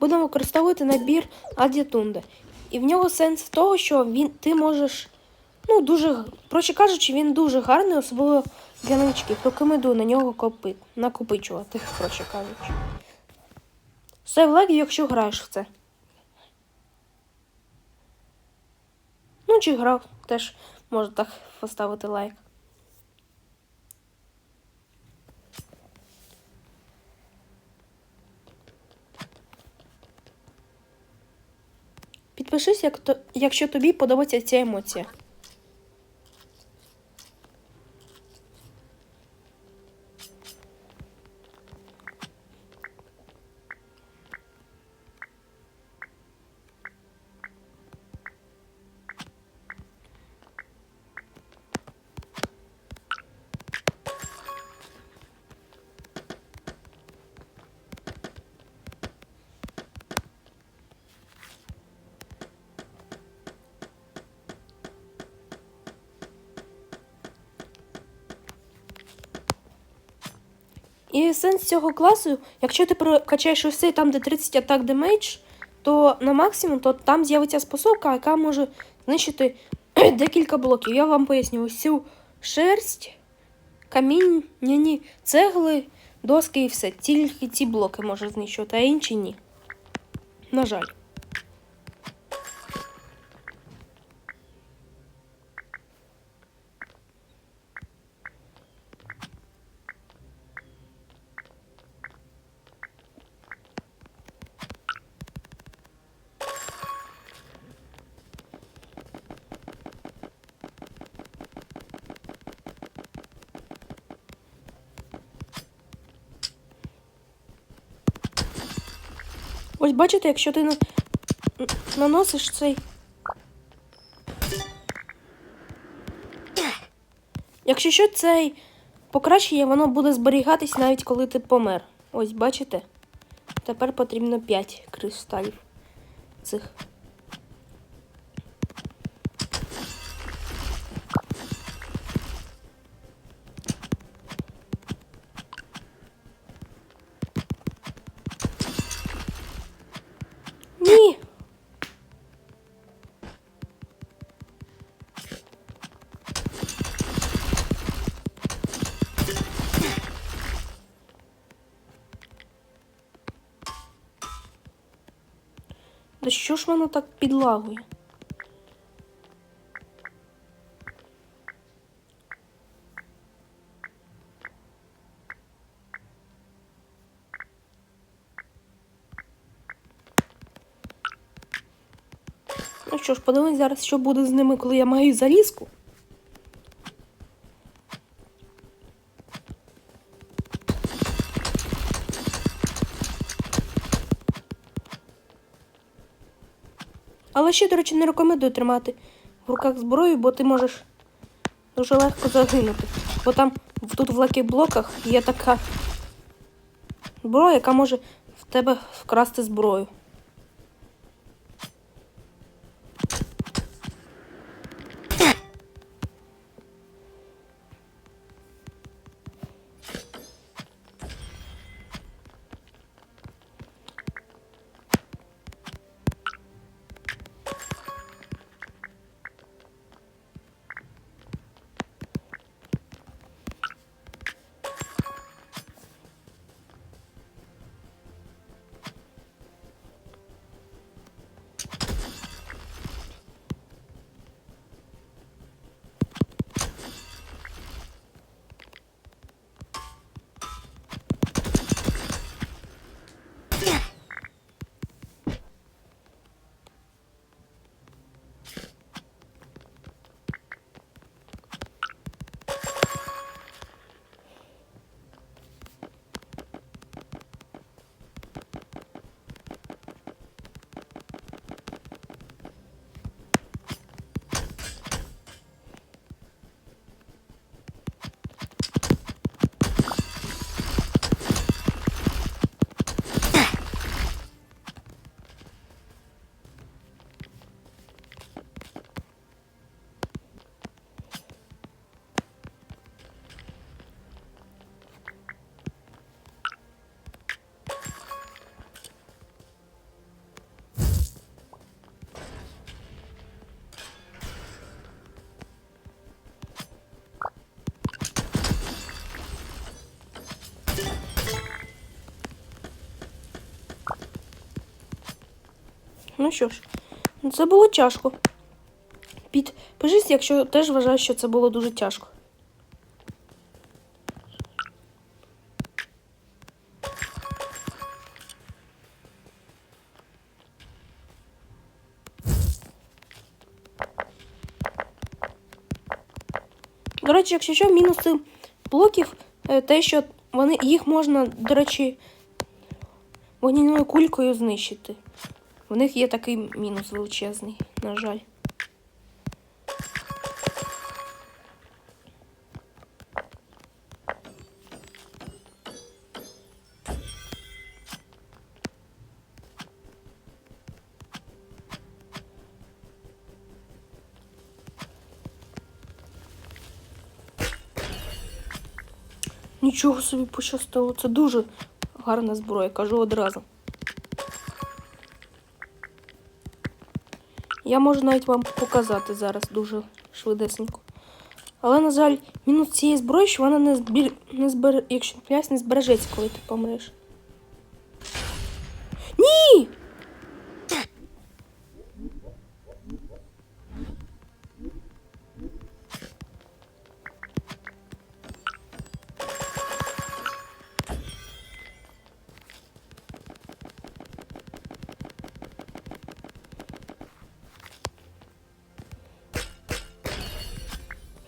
будемо використовувати набір Адітунде. І в нього сенс в того, що він, ти можеш, ну, дуже, проще кажучи, він дуже гарний, особливо для новичків. Рекомендую на нього копи, накопичувати, проще кажучи. Став лайк, якщо граєш в це. Ну, чи грав, теж можна так поставити лайк. Підпишись, як то, якщо тобі подобається ця емоція. І сенс цього класу, якщо ти прокачаєш усе там, де 30 атак демейдж, то на максимум то там з'явиться способка, яка може знищити декілька блоків. Я вам поясню усю шерсть, камінняні цегли, доски і все. Тільки ці блоки може знищувати, а інші ні. На жаль. Ось бачите, якщо ти на... наносиш цей. Якщо що, цей покращення, воно буде зберігатись навіть коли ти помер. Ось бачите? Тепер потрібно 5 кристалів цих. Да що ж воно так підлагує? Ну що ж, подивимось зараз, що буде з ними, коли я маю залізку. Але ще, до речі, не рекомендую тримати в руках зброю, бо ти можеш дуже легко загинути. Бо там тут в лакі-блоках є така зброя, яка може в тебе вкрасти зброю. Ну що ж, це було тяжко. Підпишись, якщо теж вважаєш, що це було дуже тяжко. До речі, якщо що, мінуси блоків, е, те, що вони, їх можна, до речі, вогняною кулькою знищити. В них є такий мінус величезний, на жаль. Нічого собі пощастило. Це дуже гарна зброя, кажу одразу. Я можу навіть вам показати зараз дуже швидесенько. Але, на жаль, мінус цієї зброї, що вона не збір... не збере... якщо не збережеться, коли ти помреш.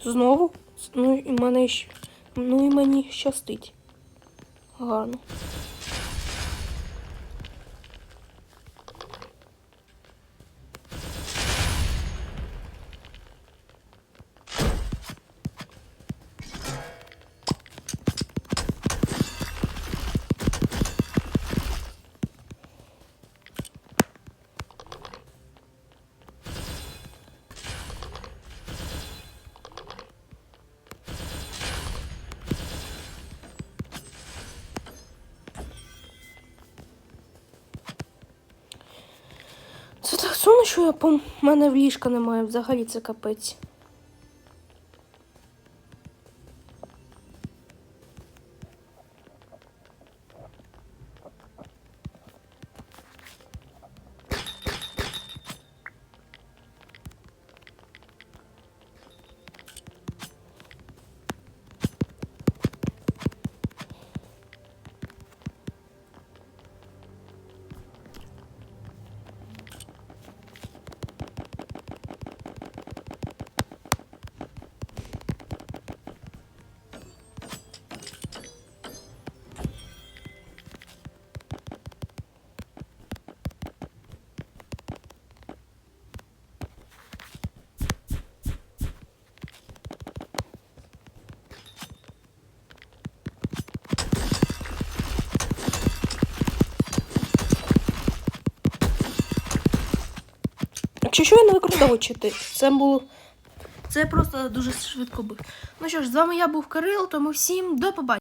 Знову? Ну і мене Ну і мені щастить. Гарно. Сумно, що я по мене в ліжка немає. Взагалі це капець. Якщо що, я не використовую. Це було. Це просто дуже швидко Було. Ну що ж, з вами я був Кирил, тому всім до побачення.